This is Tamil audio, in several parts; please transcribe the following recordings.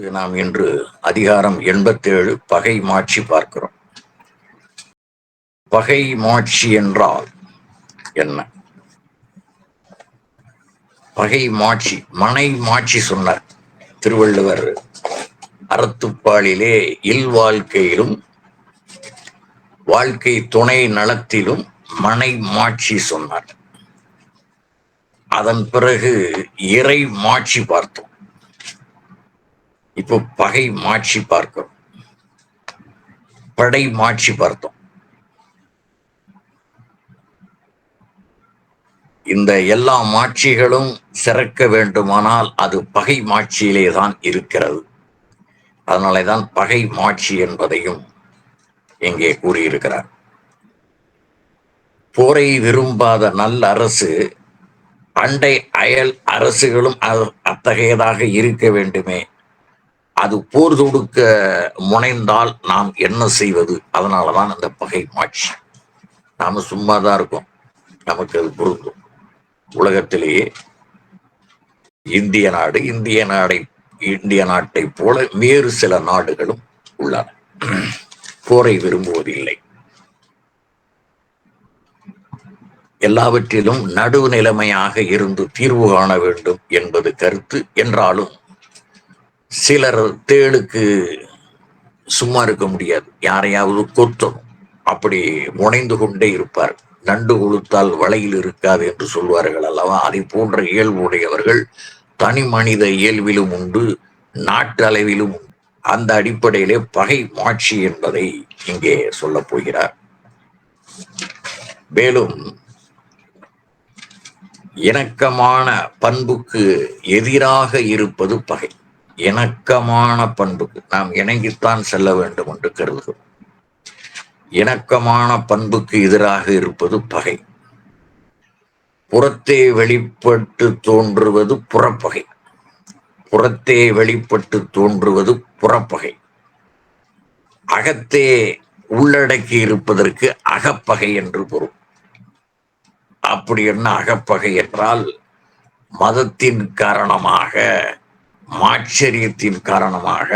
நாம் இன்று அதிகாரம் எண்பத்தேழு பகை மாட்சி பார்க்கிறோம். பகை மாட்சி என்றால் என்ன? பகை மாட்சி மனை மாட்சி சொன்னார் திருவள்ளுவர். அறத்துப்பாலிலே இல்வாழ்க்கையிலும் வாழ்க்கை துணை நலத்திலும் மனை மாட்சி சொன்னார். அதன் பிறகு இறை மாட்சி பார்த்தோம். இப்போ பகை மாட்சி பார்க்கிறோம். படை மாட்சி பார்த்தோம். இந்த எல்லா மாட்சிகளும் சிறக்க வேண்டுமானால் அது பகை மாட்சியிலே தான் இருக்கிறது. அதனாலே தான் பகை மாட்சி என்பதையும் இங்கே கூறியிருக்கிறார். போரை விரும்பாத நல்ல அரசு அண்டை அயல் அரசுகளும் அத்தகையதாக இருக்க வேண்டுமே அது போர் தொடுக்க முனைந்தால் நாம் என்ன செய்வது? அதனாலதான் அந்த பகை மாட்சி. நாம சும்மா தான் இருக்கோம். நமக்கு அது பொருந்தும். உலகத்திலேயே இந்திய நாடு இந்திய நாடை இந்திய நாட்டை போல வேறு சில நாடுகளும் உள்ளன. போரை விரும்புவதில்லை. எல்லாவற்றிலும் நடுவு நிலைமையாக இருந்து தீர்வு காண வேண்டும் என்பது கருத்து. என்றாலும் சிலர் தேளுக்கு சும்மா இருக்க முடியாது. யாரையாவது கொத்தணும். அப்படி முனைந்து கொண்டே இருப்பார். நண்டு கொளுத்தால் வலையில் இருக்காது என்று சொல்வார்கள் அல்லவா? அதை போன்ற இயல்புடையவர்கள் தனி மனித இயல்பிலும் உண்டு நாட்டு அளவிலும் அந்த அடிப்படையிலே பகை மாட்சி என்பதை இங்கே சொல்லப் போகிறார். மேலும் இணக்கமான பண்புக்கு எதிராக இருப்பது பகை. இணக்கமான பண்புக்கு நாம் இணங்கித்தான் செல்ல வேண்டும் என்று கருதுகிறோம். இணக்கமான பண்புக்கு எதிராக இருப்பது பகை. புறத்தே வெளிப்பட்டு தோன்றுவது புறப்பகை. புறத்தே வெளிப்பட்டு தோன்றுவது புறப்பகை. அகத்தே உள்ளடக்கி இருப்பதற்கு அகப்பகை என்று பொருள். அப்படி என்ன அகப்பகை என்றால் மதத்தின் காரணமாக மாச்சரியத்தின் காரணமாக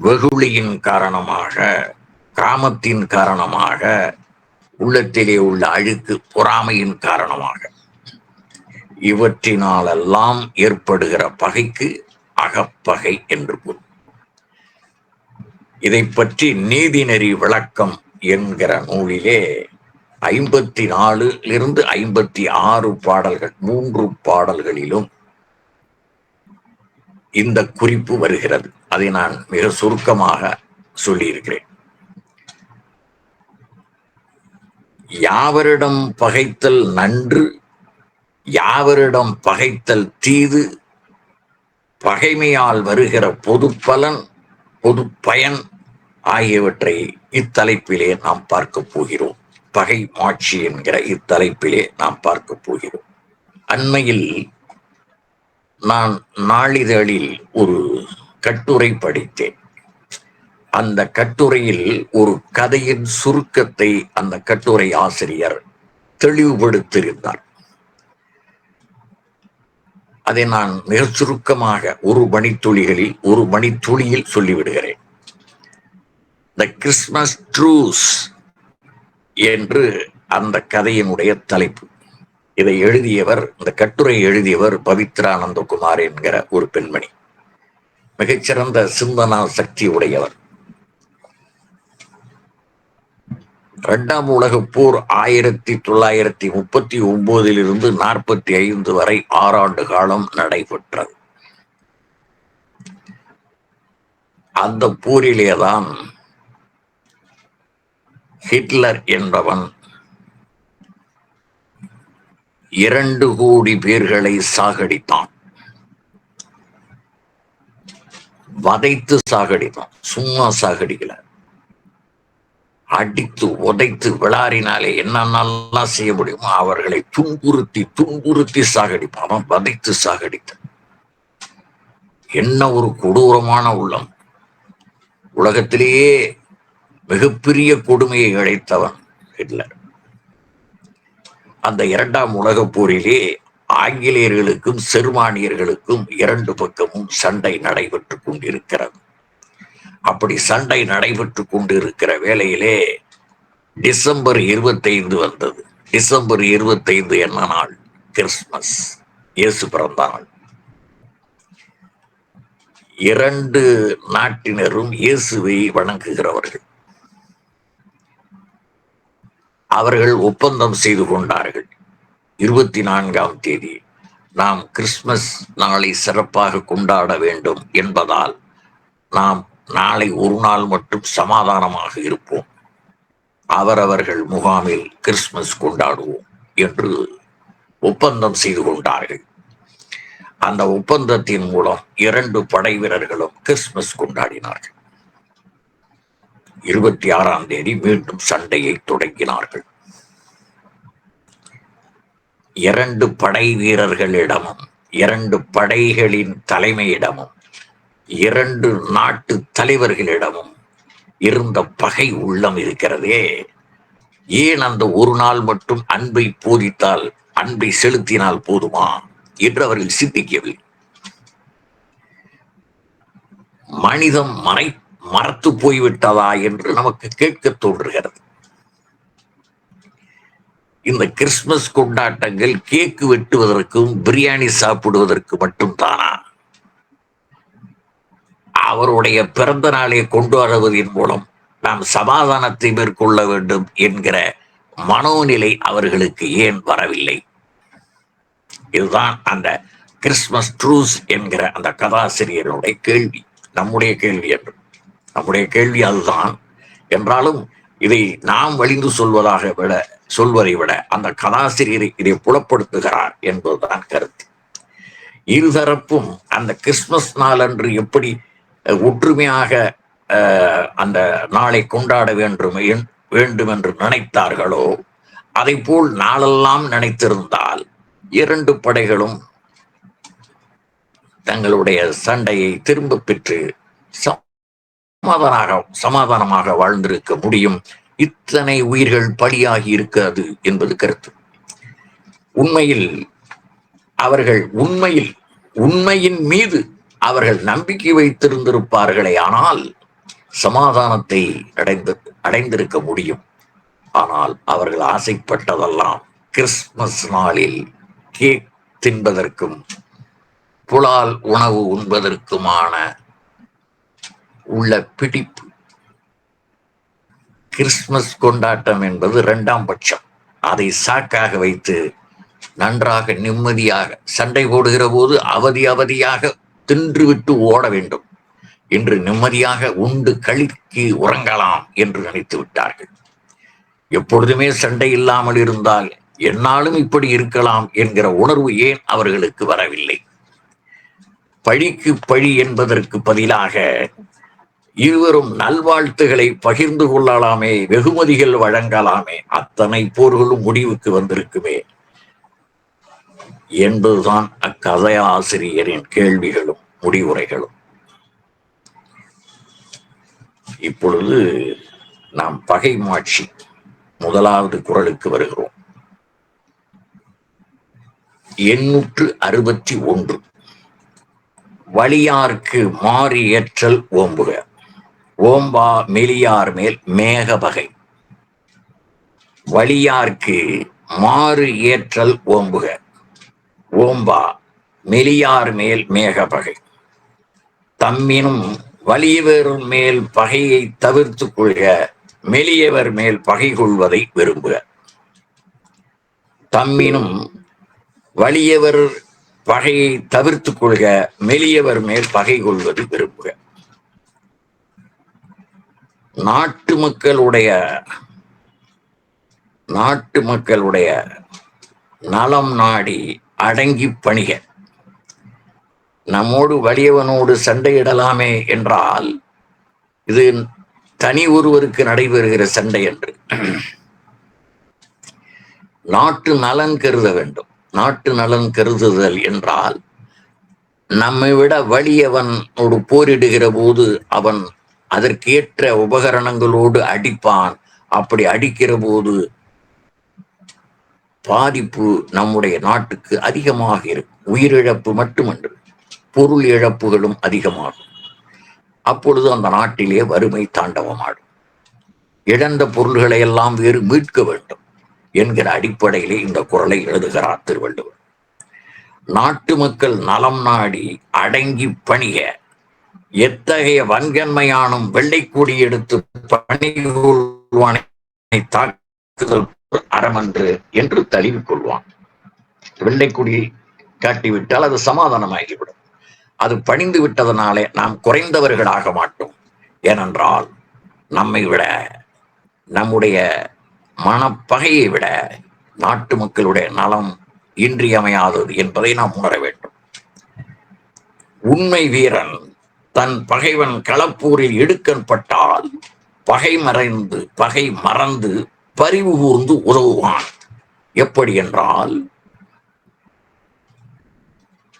வெகுளியின் காரணமாக காமத்தின் காரணமாக உள்ளத்திலே உள்ள அழுக்கு பொறாமையின் காரணமாக. இவற்றினாலெல்லாம் ஏற்படுகிற பகைக்கு அகப்பகை என்று கூறும். இதை பற்றி நீதிநெறி விளக்கம் என்கிற நூலிலே ஐம்பத்தி நாலுலிருந்து ஐம்பத்தி ஆறு பாடல்கள் மூன்று பாடல்களிலும் இந்த குறிப்பு வருகிறது. அதை நான் மிக சுருக்கமாக சொல்லியிருக்கிறேன். யாவரிடம் பகைத்தல் நன்று யாவரிடம் பகைத்தல் தீது பகைமையால் வருகிற பொது பலன் பொது பயன் ஆகியவற்றை இத்தலைப்பிலே நாம் பார்க்க போகிறோம். பகை மாட்சி என்கிற இத்தலைப்பிலே நாம் பார்க்க போகிறோம். அண்மையில் நான் நாளிதழில் ஒரு கட்டுரை படித்தேன். அந்த கட்டுரையில் ஒரு கதையின் சுருக்கத்தை அந்த கட்டுரை ஆசிரியர் தெளிவுபடுத்தியிருந்தார். அதை நான் மிக சுருக்கமாக ஒரு மணித்துளிகளில் ஒரு மணித்துளியில் சொல்லிவிடுகிறேன். த கிறிஸ்மஸ் ட்ரூஸ் என்று அந்த கதையினுடைய தலைப்பு. இதை எழுதியவர் இந்த கட்டுரை எழுதியவர் பவித்ரானந்தகுமார் என்கிற ஒரு பெண்மணி. மிகச்சிறந்த சிந்தனா சக்தி உடையவர். இரண்டாம் உலகப் போர் ஆயிரத்தி தொள்ளாயிரத்தி முப்பத்தி ஒன்பதிலிருந்து நாற்பத்தி ஐந்து வரை ஆறாண்டு காலம் நடைபெற்றது. அந்த போரிலேதான் ஹிட்லர் என்பவன் இரண்டு கோடி பேர்களை சாகடித்தான். வதைத்து சாகடித்தான். சும்மா சாகடிக்கல. அடித்து உதைத்து விளாறினாலே என்னென்னலாம் செய்ய முடியுமோ அவர்களை துன்புறுத்தி துன்புறுத்தி சாகடிப்பான். அவன் வதைத்து சாகடித்தான். என்ன ஒரு கொடூரமான உள்ளம். உலகத்திலேயே மிகப்பெரிய கொடுமையை இழைத்தவன் ஹிட்லர். அந்த இரண்டாம் உலகப் போரிலே ஆங்கிலேயர்களுக்கும் செருமானியர்களுக்கும் இரண்டு பக்கமும் சண்டை நடைபெற்று கொண்டிருக்கிறது. அப்படி சண்டை நடைபெற்றுக் கொண்டிருக்கிற வேளையிலே டிசம்பர் இருபத்தைந்து வந்தது. டிசம்பர் இருபத்தைந்து என்ன நாள்? கிறிஸ்துமஸ். இயேசு பிறந்த நாள் இரண்டு நாட்டினரும் இயேசுவை வணங்குகிறவர்கள். அவர்கள் ஒப்பந்தம் செய்து கொண்டார்கள். இருபத்தி நான்காம் தேதி நாம் கிறிஸ்துமஸ் நாளை சிறப்பாக கொண்டாட வேண்டும் என்பதால் நாம் நாளை ஒரு நாள் மட்டும் சமாதானமாக இருப்போம். அவரவர்கள் முகாமில் கிறிஸ்துமஸ் கொண்டாடுவோம் என்று ஒப்பந்தம் செய்து கொண்டார்கள். அந்த ஒப்பந்தத்தின் மூலம் இரண்டு படை வீரர்களும் கிறிஸ்துமஸ் கொண்டாடினார்கள். இருபத்தி ஆறாம் தேதி மீண்டும் சண்டையை தொடங்கினார்கள். இரண்டு படை வீரர்களிடமும் இரண்டு படைகளின் தலைமையிடமும் இரண்டு நாட்டு தலைவர்களிடமும் இருந்த பகை உள்ளம் இருக்கிறதே. ஏன் அந்த ஒரு நாள் மட்டும் அன்பை போதித்தால் அன்பை செலுத்தினால் போதுமா என்று அவர்கள் சிந்திக்கவில்லை. மனிதம் மறை மறத்து போய்விட்டதா என்று நமக்கு கேட்க தோன்றுகிறது. இந்த கிறிஸ்துமஸ் கொண்டாட்டங்கள் கேக்கு வெட்டுவதற்கும் பிரியாணி சாப்பிடுவதற்கு மட்டும் தானா அவருடைய பிறந்த நாளை கொண்டாடுவதன் மூலம் நாம் சமாதானத்தை மேற்கொள்ள வேண்டும் என்கிற மனோநிலை அவர்களுக்கு ஏன் வரவில்லை? இதுதான் அந்த கிறிஸ்துமஸ் ட்ரூஸ் என்கிற அந்த கதாசிரியருடைய கேள்வி நம்முடைய கேள்வி என்று. நம்முடைய கேள்வி அதுதான். என்றாலும் இதை நாம் வழிந்து சொல்வதாக விட சொல்வதை விட அந்த கதாசிரியர் இதை புலப்படுத்துகிறார் என்பதுதான் கருத்து. இருதரப்பும் அந்த கிறிஸ்துமஸ் நாள் அன்று எப்படி ஒற்றுமையாக அந்த நாளை கொண்டாட வேண்டும் வேண்டும் என்று நினைத்தார்களோ அதை போல் நாளெல்லாம் நினைத்திருந்தால் இரண்டு படைகளும் தங்களுடைய சண்டையை திரும்ப பெற்று சமாதானாக சமாதானமாக வாழ்ந்திருக்க முடியும். இத்தனை உயிர்கள் பலியாகி இருக்காது என்பது கருத்து. உண்மையில் அவர்கள் உண்மையில் உண்மையின் மீது அவர்கள் நம்பிக்கை வைத்திருந்திருப்பார்களே ஆனால் சமாதானத்தை அடைந்து அடைந்திருக்க முடியும். ஆனால் அவர்கள் ஆசைப்பட்டதெல்லாம் கிறிஸ்துமஸ் நாளில் கேக் தின்பதற்கும் புலால் உணவு உண்பதற்குமான உள்ள பிடிப்பு. கிறிஸ்துமஸ் கொண்டாட்டம் என்பது இரண்டாம் பட்சம். அதை சாக்காக வைத்து நன்றாக நிம்மதியாக சண்டை போடுகிற போது அவதி அவதியாக தின்றுவிட்டு ஓட வேண்டும். என்று நிம்மதியாக உண்டு கழிக்கு உறங்கலாம் என்று நினைத்து விட்டார்கள். எப்பொழுதுமே சண்டை இல்லாமல் இருந்தால் என்னாலும் இப்படி இருக்கலாம் என்கிற உணர்வு ஏன் அவர்களுக்கு வரவில்லை? பழிக்கு பழி என்பதற்கு பதிலாக இருவரும் நல்வாழ்த்துகளை பகிர்ந்து கொள்ளலாமே வெகுமதிகள் வழங்கலாமே. அத்தனை போர்களும் முடிவுக்கு வந்திருக்குமே. என்பதுதான் அக்கதையாசிரியரின் கேள்விகளும் முடிவுரைகளும். இப்பொழுது நாம் பகை மாட்சி முதலாவது குரலுக்கு வருகிறோம். எண்ணூற்று அறுபத்தி ஒன்று. வழியார்க்கு மாறியற்றல் ஓம்புக. ஓம்பா மெலியார் மேல் மேகபகை. வலியார்க்கு மாறு ஏற்றல் ஓம்புக. ஓம்பா மெலியார் மேல் மேகபகை. தம்மினும் வலியவரும் மேல் பகையை தவிர்த்து கொள்க மெலியவர் மேல் பகை கொள்வதை விரும்புக. தம்மினும் வலியவர் பகையை தவிர்த்து கொள்க மெலியவர் மேல் பகை கொள்வது விரும்புக. நாட்டு மக்களுடைய நாட்டு மக்களுடைய நலம் நாடி அடங்கி பணிக. நம்மோடு வலியவனோடு சண்டையிடலாமே என்றால் இது தனி ஒருவருக்கு நடைபெறுகிற சண்டை என்று. நாட்டு நலன் கருத வேண்டும். நாட்டு நலன் கருதுதல் என்றால் நம்மை விட வலியவனோடு போரிடுகிற போது அவன் அதற்கேற்ற உபகரணங்களோடு அடிப்பான். அப்படி அடிக்கிற போது பாதிப்பு நம்முடைய நாட்டுக்கு அதிகமாக இருக்கும். உயிரிழப்பு மட்டுமன்று பொருள் இழப்புகளும் அதிகமாகும். அப்பொழுது அந்த நாட்டிலே வறுமை தாண்டவமாடும். இழந்த பொருள்களை எல்லாம் வேறு மீட்க வேண்டும் என்கிற அடிப்படையிலே இந்த குரலை எழுதுகிறார் திருவள்ளுவர். நாட்டு மக்கள் நலம் நாடி அடங்கி பணிய எத்தகைய வன்கன்மையானும் வெள்ளைக்கூடி எடுத்து பணிகொள்வானை தாக்குதல் அறமன்று என்று தழுவிக் கொள்வான். வெள்ளைக்குடி காட்டிவிட்டால் அது சமாதானமாகிவிடும். அது பணிந்து விட்டதனாலே நாம் குறைந்தவர்களாக மாட்டோம். ஏனென்றால் நம்மை விட நம்முடைய மனப்பகையை விட நாட்டு மக்களுடைய நலம் இன்றியமையாதது என்பதை நாம் உணர வேண்டும். உண்மை வீரன் தன் பகைவன் களப்பூரில் இடுக்கன்பட்டால் பகை மறைந்து பகை மறந்து பரிவு கூர்ந்து உதவுவான். எப்படி என்றால்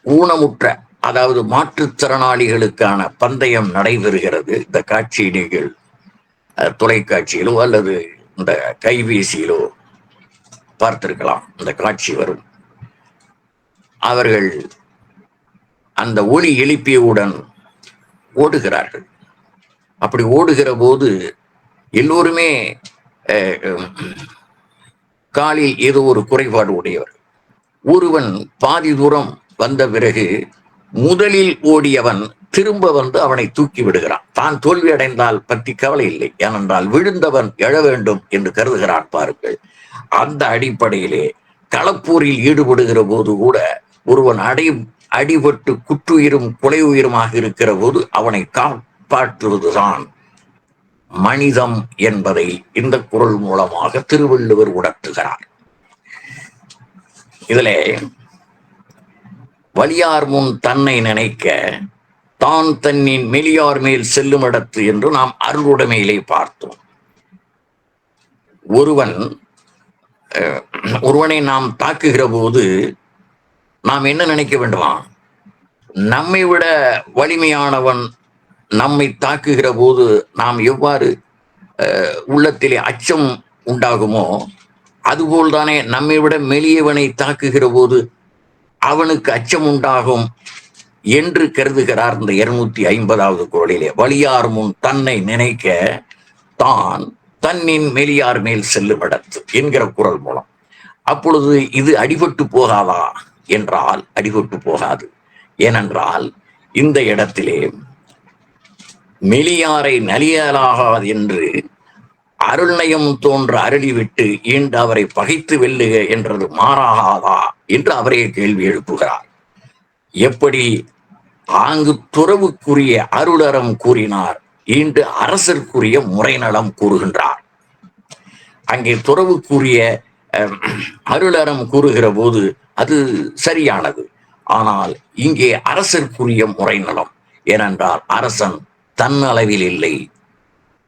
ஊனமுற்ற அதாவது மாற்றுத்திறனாளிகளுக்கான பந்தயம் நடைபெறுகிறது. இந்த காட்சி நீங்கள் அஹ், தொலைக்காட்சியிலோ அல்லது இந்த கைபேசியிலோ பார்த்திருக்கலாம். இந்த காட்சி வரும். அவர்கள் அந்த ஒளி எழுப்பியவுடன் ஓடுகிறார்கள். அப்படி ஓடுகிற போது எல்லோருமே காலில் ஏதோ ஒரு குறைபாடு உடையவர். ஒருவன் பாதி தூரம் வந்த பிறகு முதலில் ஓடியவன் திரும்ப வந்து அவனை தூக்கி விடுகிறான். தான் தோல்வி அடைந்தால் பற்றி கவலை இல்லை. ஏனென்றால் விழுந்தவன் எழ வேண்டும் என்று கருதுகிறான் பாருங்கள். அந்த அடிப்படையிலே களப்பூரில் ஈடுபடுகிற போது கூட ஒருவன் அடி அடிபட்டு குற்றுயிரும் கொலை உயிருமாக இருக்கிற போது அவனை காப்பாற்றுவதுதான் மனிதம் என்பதை இந்த குரல் மூலமாக திருவள்ளுவர் உணர்த்துகிறார். இதிலே வலியார் முன் தன்னை நினைக்க தான் தன்னின் மெலியார் மேல் செல்லும் இடத்து என்று நாம் அருளுடைமையிலே பார்த்தோம். ஒருவன் அஹ், ஒருவனை நாம் தாக்குகிற போது நாம் என்ன நினைக்க வேண்டுமா நம்மை விட வலிமையானவன் நம்மை தாக்குகிற போது நாம் எவ்வாறு உள்ளத்திலே அச்சம் உண்டாகுமோ அதுபோல்தானே நம்மை விட மெலியவனை தாக்குகிற போது அவனுக்கு அச்சம் உண்டாகும் என்று கருதுகிறார் இந்த இருநூத்தி ஐம்பதாவது குரலிலே வலியார் முன் தன்னை நினைக்க தான் தன்னின் மெலியார் மேல் செல்லும் இடத்து என்கிற குரல் மூலம். அப்பொழுது இது அடிபட்டு போகாதா? என்றால் அடிபட்டு போகாது. ஏனென்றால் இந்த இடத்திலே மெலியாரை நலியலாகாது என்று அருள்நயம் தோன்ற அருளிவிட்டு ஈண்டு அவரை பகைத்து வெல்லுக என்றது மாறாகாதா என்று அவரே கேள்வி எழுப்புகிறார். எப்படி ஆங்கு துறவுக்குரிய அருளறம் கூறினார் ஈண்டு அரசர்க்குரிய முறைநலம் கூறுகின்றார். அங்கே துறவுக்குரிய அருளறம் கூறுகிற போது அது சரியானது. ஆனால் இங்கே அரசிற்குரிய முறைநலம் ஏனென்றால் அரசன் தன் அளவில் இல்லை.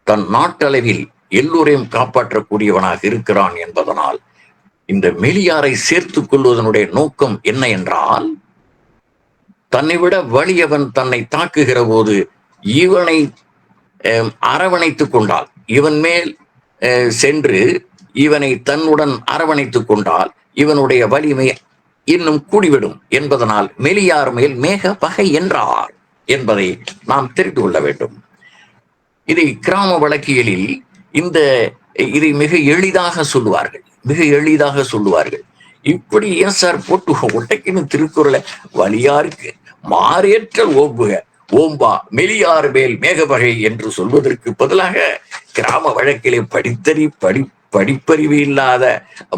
தன் நாட்டளவில் எல்லோரையும் காப்பாற்றக்கூடியவனாக இருக்கிறான் என்பதனால் இந்த மெலியாரை சேர்த்துக் கொள்வதனுடைய நோக்கம் என்ன என்றால் தன்னை விட வலியவன் தன்னை தாக்குகிற போது இவனை அஹ், அரவணைத்துக் கொண்டால் இவன் மேல் அஹ், சென்று இவனை தன்னுடன் அரவணைத்துக் கொண்டால் இவனுடைய வலிமை இன்னும் கூடிவிடும் என்பதனால் மெலியார் மேல் மேக பகை என்றார் என்பதை நாம் தெரிந்து கொள்ள வேண்டும். இதை கிராம வழக்கியலில் இந்த இதை மிக எளிதாக சொல்லுவார்கள். மிக எளிதாக சொல்லுவார்கள். இப்படி ஏன் சார் போட்டு ஒட்டைக்குன்னு திருக்குறளை வலியாருக்கு. மாறேற்ற ஓம்புக. ஓம்பா மெலியார் மேல் மேகவகை என்று சொல்வதற்கு பதிலாக கிராம வழக்கிலே படித்தறி படி படிப்பறிவு இல்லாத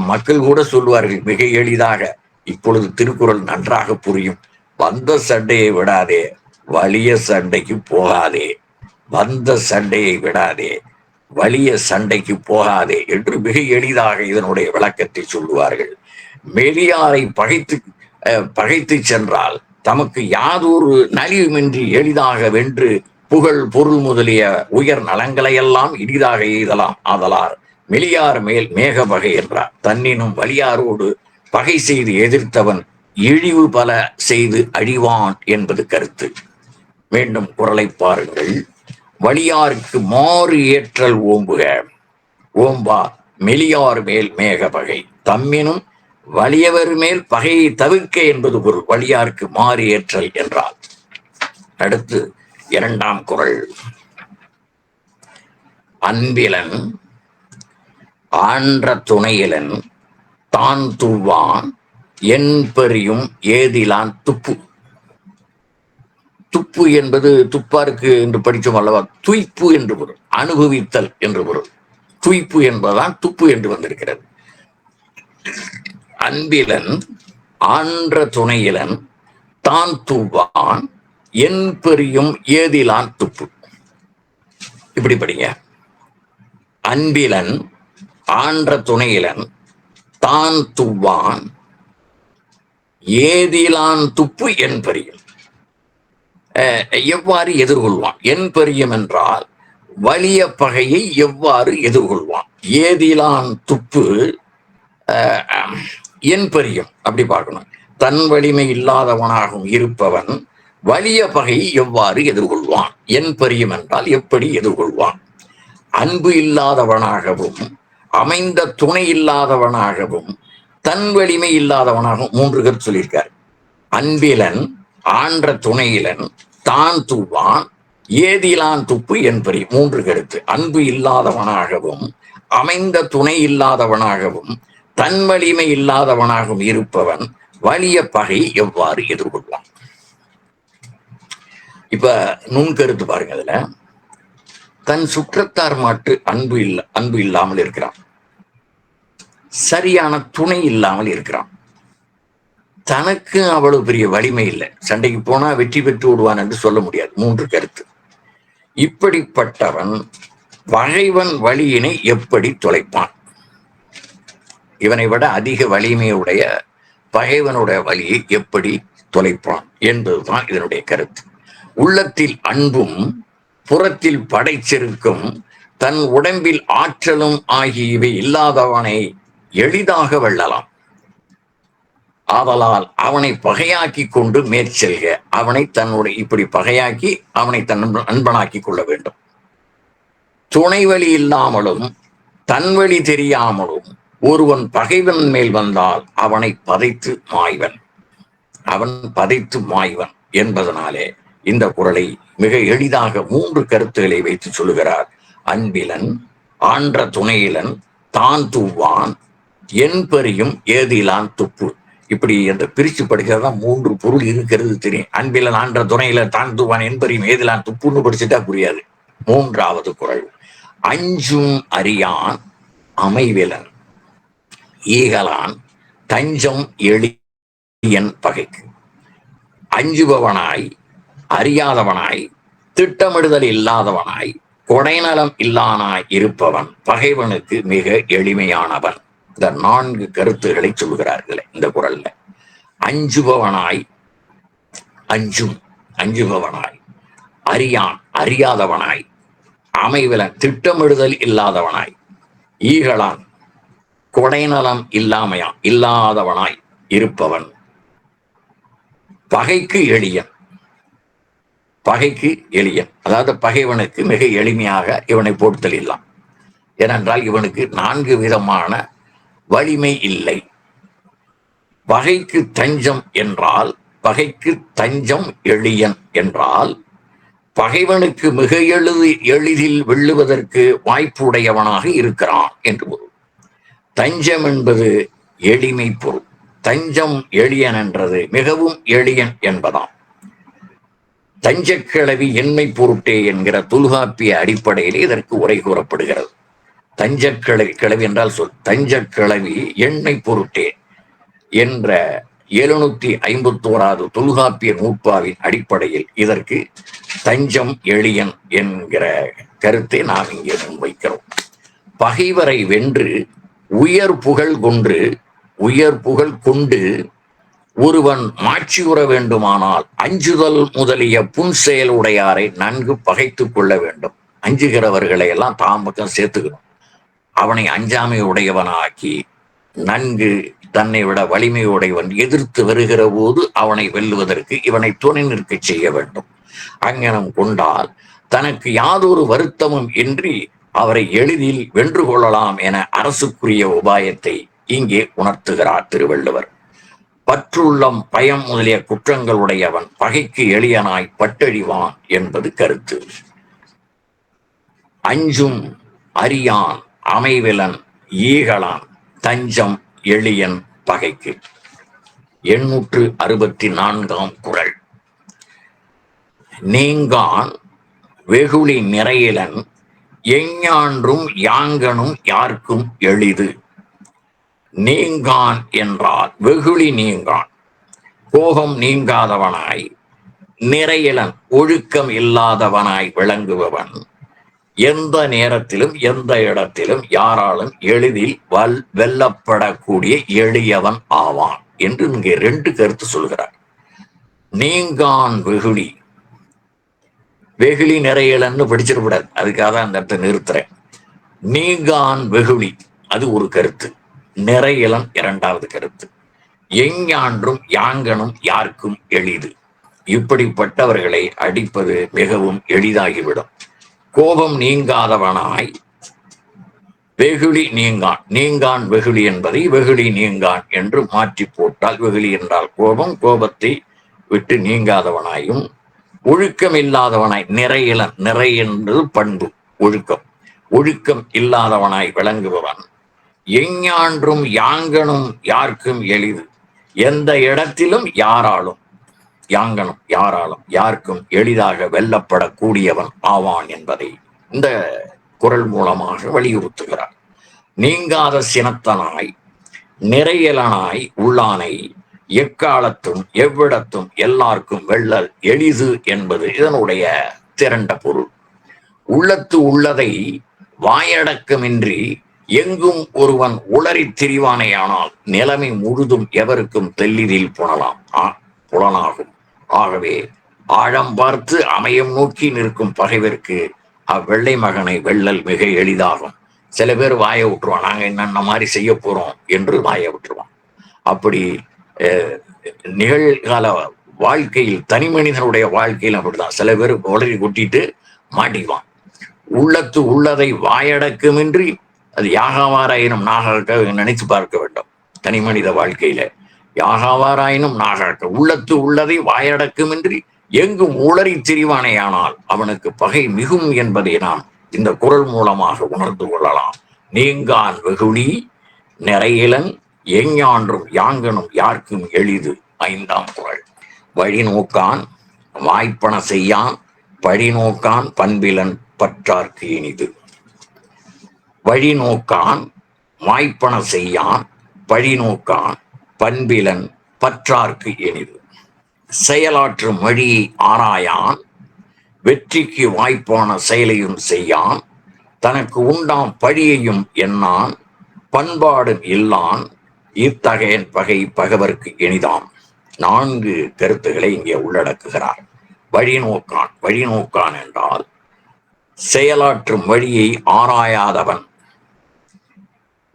மக்கள் கூட சொல்வார்கள் மிக எளிதாக. இப்பொழுது திருக்குறள் நன்றாக புரியும். வந்த சண்டையை விடாதே வலிய சண்டைக்கு போகாதே. வந்த சண்டையை விடாதே வலிய சண்டைக்கு போகாதே என்று மிக எளிதாக இதனுடைய விளக்கத்தை சொல்லுவார்கள். மெலியாரை பகைத்து அஹ், பகைத்து சென்றால் தமக்கு யாதொரு நலிவுமின்றி எளிதாக வென்று புகழ் பொருள் முதலிய உயர் நலங்களையெல்லாம் இனிதாக எய்தலாம் ஆதலார். மெலியார் மேல் மேக பகை என்றார். தன்னினும் வலியாரோடு பகை செய்து எதிர்த்தவன் இழிவு பல செய்து அழிவான் என்பது கருத்து. மீண்டும் குரலை பாருங்கள். வலியாருக்கு மாறு ஏற்றல் ஓம்புக. ஓம்பா மெலியார் மேல் மேக பகை தம்மினும் வலியவர் மேல் பகையை தவிர்க்க என்பது ஒரு வலியாருக்கு மாறு ஏற்றல் என்றார். அடுத்து இரண்டாம் குரல். அன்பிலன் ஆன்ற துணையிலன் தான் துவான் என் பெரியும் ஏதிலான் துப்பு. துப்பு என்பது துப்பாருக்கு என்று படித்தோம் அல்லவா? துய்ப்பு என்று பொருள் அனுபவித்தல் என்று பொருள். துய்ப்பு என்பதுதான் துப்பு என்று வந்திருக்கிறது. அன்பிலன் ஆன்ற துணையிலன் தான் துவான் என் பெரியும் ஏதிலான் துப்பு. இப்படி படிங்க. அன்பிலன் ஆன்ற துணையிலன் தான் துவான் ஏதிலான் துப்பு என் பெரியும். அஹ், எவ்வாறு எதிர்கொள்வான்? என் பெரியம் என்றால் வலிய பகையை எவ்வாறு எதிர்கொள்வான்? ஏதிலான் துப்பு என் பெரியம். அப்படி பார்க்கணும். தன் வலிமை இல்லாதவனாகவும் இருப்பவன் வலிய பகையை எவ்வாறு எதிர்கொள்வான்? என் பெரியம் என்றால் எப்படி எதிர்கொள்வான்? அன்பு இல்லாதவனாகவும் அமைந்த துணை இல்லாதவனாகவும் தன் வலிமை இல்லாதவனாகவும் மூன்று கருத்து சொல்லியிருக்கார். அன்பிலன் ஆன்ற துணையிலன் தான் துவான் ஏதிலான் துப்பு என்பரி மூன்று கருத்து. அன்பு இல்லாதவனாகவும் அமைந்த துணை இல்லாதவனாகவும் தன் வலிமை இல்லாதவனாகவும் இருப்பவன் வலிய பகை எவ்வாறு எதிர்கொள்வான்? இப்ப நுண்கருத்து பாருங்க அதுல. தன் சுற்றத்தார் மாட்டு அன்பு இல்ல அன்பு இல்லாமல் இருக்கிறான். சரியான துணை இல்லாமல் இருக்கிறான். தனக்கு அவ்வளவு பெரிய வலிமை இல்லை. சண்டைக்கு போனா வெற்றி பெற்று விடுவான் என்று சொல்ல முடியாது. மூன்று கருத்து. இப்படிப்பட்டவன் பகைவன் வழியினை எப்படி தொலைப்பான்? இவனை விட அதிக வலிமையுடைய பகைவனுடைய வழியை எப்படி தொலைப்பான் என்பதுதான் இதனுடைய கருத்து. உள்ளத்தில் அன்பும் புறத்தில் படைச்சிருக்கும் தன் உடம்பில் ஆற்றலும் ஆகியவை இல்லாதவனை எளிதாக வெல்லலாம். ஆதலால் அவனை பகையாக்கி கொண்டு மேற்செல்க அவனை தன்னுடைய இப்படி பகையாக்கி அவனை தன் அன்பனாக்கி நண்பனாக்கி கொள்ள வேண்டும். துணை வழி இல்லாமலும் தன் வழி தெரியாமலும் ஒருவன் பகைவன் மேல் வந்தால் அவனை பதைத்து மாய்வன். அவன் பதைத்து மாய்வன் என்பதனாலே இந்த குரலை மிக எளிதாக மூன்று கருத்துக்களை வைத்து சொல்லுகிறார். அன்பிலன் ஆன்ற துணையிலன் தான் தூவான் என் பெரியும் ஏதிலான் துப்பு. இப்படி அந்த பிரிச்சு படிக்கிறதா மூன்று பொருள் இருக்கிறது தெரியும். அன்பில ஆன்ற துணையில தான் தூவான் என்பரியும் ஏதிலான் துப்புன்னு படிச்சுட்டா புரியாது. மூன்றாவது குரல். அஞ்சும் அறியான் அமைவிலன். ஈகலான் தஞ்சம் எளியன் பகைக்கு. அஞ்சுபவனாய் அறியாதவனாய் திட்டமிடுதல் இல்லாதவனாய் கொடைநலம் இல்லானாய் இருப்பவன் பகைவனுக்கு மிக எளிமையானவன். இந்த நான்கு கருத்துகளை சொல்கிறார்களே இந்த குரல்ல. அஞ்சுபவனாய் அஞ்சும் அஞ்சுபவனாய் அறியான் அறியாதவனாய் அமைவிலன் திட்டமிடுதல் இல்லாதவனாய் ஈகளான் கொடைநலம் இல்லாமையா இல்லாதவனாய் இருப்பவன். பகைக்கு எளியன் பகைக்கு எளியன். அதாவது பகைவனுக்கு மிக எளிமையாக இவனை போட்டுதல் இல்லாம். ஏனென்றால் இவனுக்கு நான்கு விதமான வலிமை இல்லை. பகைக்கு தஞ்சம் என்றால் பகைக்கு தஞ்சம் எளியன் என்றால் பகைவனுக்கு மிக எளிது எளிதில் வெல்லுவதற்கு வாய்ப்புடையவனாக இருக்கிறான் என்று பொருள். தஞ்சம் என்பது எளிமை பொருள். தஞ்சம் எளியன் என்றது மிகவும் எளியன் என்பதாம். தஞ்சக்கிழவி எண்மை பொருட்டே என்கிற தொல்காப்பிய அடிப்படையில் இதற்கு உரை கூறப்படுகிறது. தஞ்சக்கிழவி கிழவி என்றால் சொல். தஞ்சக்கிழவி எண்ணெய் பொருட்டே என்ற எழுநூத்தி ஐம்பத்தோராவது தொல்காப்பிய நூற்பாவின் அடிப்படையில் இதற்கு தஞ்சம் எளியன் என்கிற கருத்தை நாம் இங்கே முன்வைக்கிறோம். பகைவரை வென்று உயர் புகழ் கொன்று உயர் புகழ் கொண்டு ஒருவன் மாட்சியுற வேண்டுமானால் அஞ்சுதல் முதலிய புன்செயல் உடையாரை நன்கு பகைத்துக் கொள்ள வேண்டும். அஞ்சுகிறவர்களை எல்லாம் தாம் பக்கம் சேர்த்துக்கணும். அவனை அஞ்சாமை உடையவனாக்கி நன்கு தன்னை விட வலிமை உடையவன் எதிர்த்து வருகிற போது அவனை வெல்லுவதற்கு இவனை துணை நிற்கச் செய்ய வேண்டும். அங்கனம் கொண்டால் தனக்கு யாதொரு வருத்தமும் இன்றி அவரை எளிதில் வென்று கொள்ளலாம் என அரசுக்குரிய உபாயத்தை இங்கே உணர்த்துகிறார் திருவள்ளுவர். பற்றுள்ளம் பயம் முதலிய குற்றங்களுடையவன் பகைக்கு எளியனாய் பட்டழிவான் என்பது கருத்து. அஞ்சும் அறியான் அமைவிலன் ஈகலான் தஞ்சம் எளியன் பகைக்கு. எண்ணூற்று அறுபத்தி நான்காம் குரல். நீங்கான் வெகுளி நிறையிலன் எஞ்ஞான்றும் யாங்கனும் யார்க்கும் எளிது. நீங்கான் என்றால் வெகுளி நீங்கான். கோபம் நீங்காதவனாய் நிறையிலன் ஒழுக்கம் இல்லாதவனாய் விளங்குபவன். எந்த நேரத்திலும் எந்த இடத்திலும் யாராலும் எளிதில் வல் வெல்லப்படக்கூடிய எளியவன் ஆவான் என்று இங்கே ரெண்டு கருத்து சொல்கிறார். நீங்கான் வெகுளி. வெகுளி நிறையலன்னு படிச்சிடக்கூடாது. அதுக்காக தான் அந்த இடத்தை நிறுத்துறேன். நீங்கான் வெகுளி. அது ஒரு கருத்து. நிறையலன் இரண்டாவது கருத்து. எஞ்ஞான்றும் யாங்கனும் யாருக்கும் எளிது. இப்படிப்பட்டவர்களை அடிப்பது மிகவும் எளிதாகிவிடும். கோபம் நீங்காதவனாய். வெகுளி நீங்கான். நீங்கான் வெகுளி என்பதை வெகுளி நீங்கான் என்று மாற்றி போட்டால் வெகுளி என்றால் கோபம் கோபத்தை விட்டு நீங்காதவனாயும் ஒழுக்கம் இல்லாதவனாய் நிறையிலன் நிறை என்பது பண்பு ஒழுக்கம். ஒழுக்கம் இல்லாதவனாய் விளங்குபவன். எஞ்ஞான்றும் யாங்கனும் யாருக்கும் எளிது. எந்த இடத்திலும் யாராலும் யாங்கனும் யாராலும் யாருக்கும் எளிதாக வெல்லப்படக்கூடியவன் ஆவான் என்பதை இந்த குரல் மூலமாக வலியுறுத்துகிறார். நீங்காத சினத்தனாய் நிறையலனாய் உள்ளானை எக்காலத்தும் எவ்விடத்தும் எல்லாருக்கும் வெள்ளல் எளிது என்பது இதனுடைய திரண்ட பொருள். உள்ளத்து உள்ளதை வாயடக்கமின்றி எங்கும் ஒருவன் உளறித் திரிவானேயானால் நிலைமை முழுதும் எவருக்கும் தெல்லிதில் புணலாம். ஆ புலனாகும். ஆகவே ஆழம் பார்த்து அமையம் நோக்கி நிற்கும் பகைவருக்கு அவ்வெள்ளை மகனை வெள்ளல் மிக எளிதாகும். சில பேர் வாய விட்டுருவான். நாங்க என்னென்ன மாதிரி செய்ய போறோம் என்று வாய விட்டுருவான். அப்படி அஹ், நிகழ்கால வாழ்க்கையில் தனி மனிதனுடைய வாழ்க்கையில் அப்படிதான் சில பேர் உளறி கொட்டிட்டு மாட்டிக்குவான். உள்ளத்து உள்ளதை வாயடக்கமின்றி அது யாகாவாராயினும் நாகாக்க நினைத்து பார்க்க வேண்டும். தனி மனித வாழ்க்கையில. யாகாவாராயினும் நாகாக்க உள்ளத்து உள்ளதை வாயடக்குமின்றி எங்கும் உளறி திரிவானேயானால் அவனுக்கு பகை மிகும் என்பதை நாம் இந்த குரல் மூலமாக உணர்ந்து கொள்ளலாம். நீங்கான் வெகுளி நிறையிலன் எஞ்ஞான்றும் யாங்கனும் யாருக்கும் எளிது. ஐந்தாம் குரல். வழி நோக்கான் வாய்ப்பன செய்யான் பழி நோக்கான் பண்பிலன் பற்றார்க்கு இனிது. வழி நோக்கான் வாய்ப்பன செய்யான் பழி நோக்கான் பண்பிலன் பற்றார்க்கு எனிது. செயலாற்று வழியை ஆராயான் வெற்றிக்கு வாய்ப்பான செயலையும் செய்யான் தனக்கு உண்டாம் பழியையும் எண்ணான் பண்பாடும் இல்லான் இத்தகையன் பகை பகவர்க்கு இனிதாம் நான்கு கருத்துக்களை இங்கே உள்ளடக்குகிறார். வழிநோக்கான் வழிநோக்கான் என்றால் செயலாற்றும் வழியை ஆராயாதவன்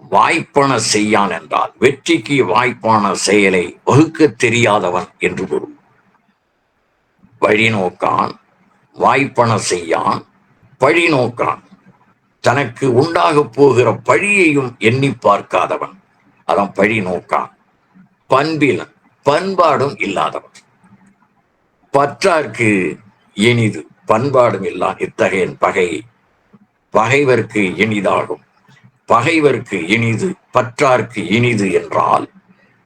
வாய்ப்பன செய்யான் என்றால் வெற்றிக்கு வாய்ப்பான செயலை வகுக்க தெரியாதவன் என்று பொருள். வழிநோக்கான் வாய்ப்பன செய்யான் பழி நோக்கான். தனக்கு உண்டாகப் போகிற பழியையும் எண்ணி பார்க்காதவன். அதான் பழி நோக்கான். பண்பிலன் பண்பாடும் இல்லாதவன். பற்றார்க்கு இனிது பண்பாடும் இல்லா இத்தகையன் பகை. பகைவர்க்கு இனிதாகும். பகைவர்க்கு இனிது பற்றார்க்கு இனிது என்றால்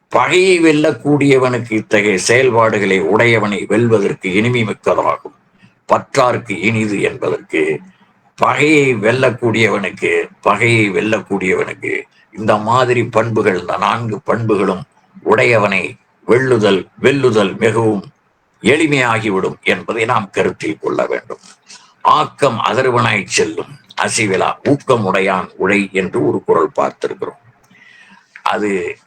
பகையை வெல்லக்கூடியவனுக்கு இத்தகைய செயல்பாடுகளை உடையவனை வெல்வதற்கு இனிமை மிக்கதாகும். பற்றார்க்கு இனிது என்பதற்கு பகையை வெல்லக்கூடியவனுக்கு பகையை வெல்லக்கூடியவனுக்கு இந்த மாதிரி பண்புகள் இந்த நான்கு பண்புகளும் உடையவனை வெல்லுதல் வெல்லுதல் மிகவும் எளிமையாகிவிடும் என்பதை நாம் கருத்தில் கொள்ள வேண்டும். ஆக்கம் அதர்வனாய் செல்லும். அசிவிலா ஊக்கம் உடையான் என்று ஒரு குரல் பார்த்திருக்கிறோம். அது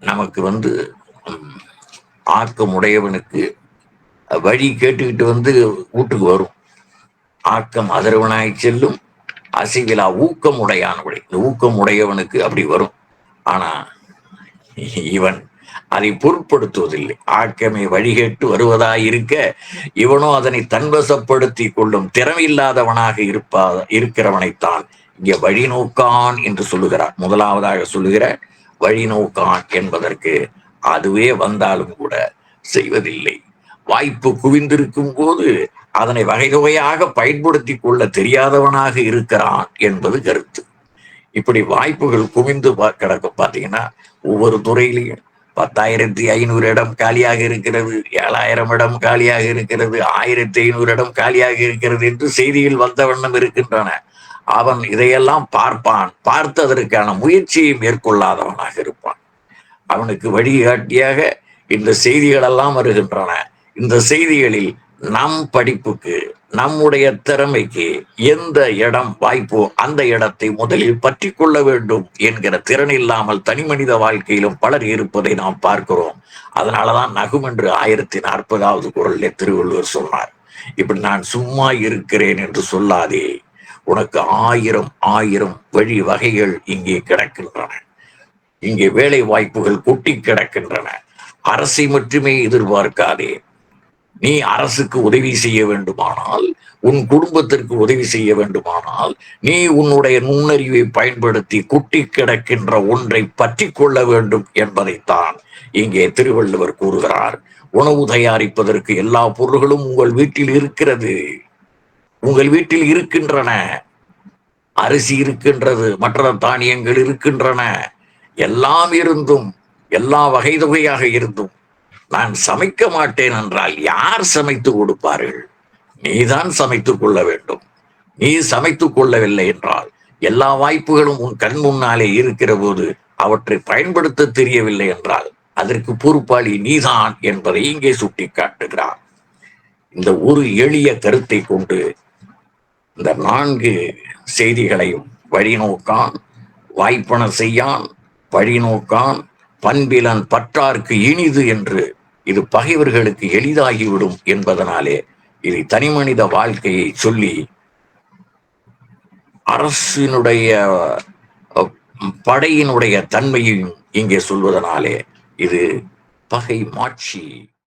நமக்கு வந்து ம், ஆக்கம் உடையவனுக்கு வழி கேட்டுக்கிட்டு வந்து வீட்டுக்கு வரும். ஆக்கம் அதர்வனாய் செல்லும் அசைவிலா ஊக்கம் உடையான் உடை. இந்த ஊக்கம் உடையவனுக்கு அப்படி வரும். ஆனா இவன் அதை பொருட்படுத்துவதில்லை. ஆக்கமே வழிகேட்டு வருவதாயிருக்க இவனோ அதனை தன்வசப்படுத்தி கொள்ளும் திறமையில்லாதவனாக இருப்பா இருக்கிறவனைத்தான் இங்கே வழிநோக்கான் என்று சொல்லுகிறார். முதலாவதாக சொல்லுகிற வழிநோக்கான் என்பதற்கு அதுவே வந்தாலும் கூட செய்வதில்லை. வாய்ப்பு குவிந்திருக்கும் போது அதனை வகை வகையாக பயன்படுத்தி கொள்ள தெரியாதவனாக இருக்கிறான் என்பது கருத்து. இப்படி வாய்ப்புகள் குவிந்து கிடக்கும். பாத்தீங்கன்னா ஒவ்வொரு துறையிலையும் பத்தாயிரத்தி ஐநூறு இடம் காலியாக இருக்கிறது ஏழாயிரம் இடம் காலியாக இருக்கிறது ஆயிரத்தி ஐநூறு இடம் காலியாக இருக்கிறது என்று செய்தியில் வந்த வண்ணம் இருக்கின்றன. அவன் இதையெல்லாம் பார்ப்பான் பார்த்ததற்கான முயற்சியை மேற்கொள்ளாதவனாக இருப்பான். அவனுக்கு வழிகாட்டியாக இந்த செய்திகளெல்லாம் வருகின்றன. இந்த செய்திகளில் நம் படிப்புக்கு நம்முடைய திறமைக்கு எந்த இடம் வாய்ப்போ அந்த இடத்தை முதலில் பற்றி கொள்ள வேண்டும் என்கிற திறன் இல்லாமல் தனி மனித வாழ்க்கையிலும் பலர் இருப்பதை நாம் பார்க்கிறோம். அதனாலதான் நகும் என்று ஆயிரத்தி நாற்பதாவது குரலிலே திருவள்ளுவர் சொன்னார். இப்படி நான் சும்மா இருக்கிறேன் என்று சொல்லாதே. உனக்கு ஆயிரம் ஆயிரம் வழி வகைகள் இங்கே கிடக்கின்றன. இங்கே வேலை வாய்ப்புகள் கொட்டி கிடக்கின்றன. அரசை மட்டுமே எதிர்பார்க்காதே. நீ அரசுக்கு உதவி செய்ய வேண்டுமானால் உன் குடும்பத்திற்கு உதவி செய்ய வேண்டுமானால் நீ உன்னுடைய நுண்ணறிவை பயன்படுத்தி குட்டி கிடக்கின்ற ஒன்றை பற்றி கொள்ள வேண்டும் என்பதைத்தான் இங்கே திருவள்ளுவர் கூறுகிறார். உணவு தயாரிப்பதற்கு எல்லா பொருள்களும் உங்கள் வீட்டில் இருக்கிறது. உங்கள் வீட்டில் இருக்கின்றன. அரிசி இருக்கின்றது மற்ற தானியங்கள் இருக்கின்றன. எல்லாம் இருந்தும் எல்லா வகை தொகையாக இருந்தும் நான் சமைக்க மாட்டேன் என்றால் யார் சமைத்து கொடுப்பார்கள்? நீதான் சமைத்துக் கொள்ள வேண்டும். நீ சமைத்துக் கொள்ளவில்லை என்றால் எல்லா வாய்ப்புகளும் உன் கண் முன்னாலே இருக்கிற போது அவற்றை பயன்படுத்த தெரியவில்லை என்றால் அதற்கு பொறுப்பாளி நீதான் என்பதை இங்கே சுட்டி காட்டுகிறார் இந்த ஒரு எளிய கருத்தை கொண்டு இந்த நான்கு செய்திகளையும் வழிநோக்கான் வாய்ப்பன செய்யான் வழிநோக்கான் பண்பிலன் பற்றார்க்கு இனிது என்று இது பகைவர்களுக்கு எளிதாகிவிடும் என்பதனாலே இதை தனிமனித வாழ்க்கையை சொல்லி அரசினுடைய படையினுடைய தன்மையையும் இங்கே சொல்வதனாலே இது பகை மாட்சி.